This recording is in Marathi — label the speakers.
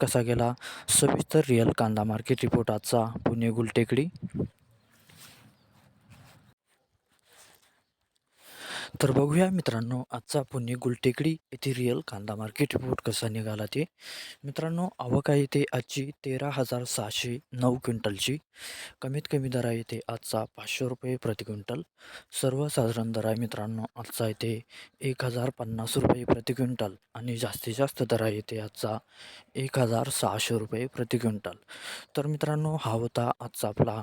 Speaker 1: कसा गेला? सविस्तर रिअल कांदा मार्केट रिपोर्ट आजचा पुणे गुलटेकडी तर बघूया मित्रांनो आजचा पुणे गुलटेकडी येथे रिअल कांदा मार्केट रिपोर्ट कसा निघाला ते. मित्रांनो आवक आहे ते आजची तेरा हजार सहाशे नऊ क्विंटलची. कमीत कमी दर आहे ते आजचा पाचशे रुपये प्रति क्विंटल. सर्वसाधारण दर आहे मित्रांनो आजचा येथे एक हजार पन्नास रुपये प्रति क्विंटल आणि जास्तीत जास्त दर आहे ते आजचा एक हजार सहाशे रुपये प्रति क्विंटल. तर मित्रांनो हा होता आजचा आपला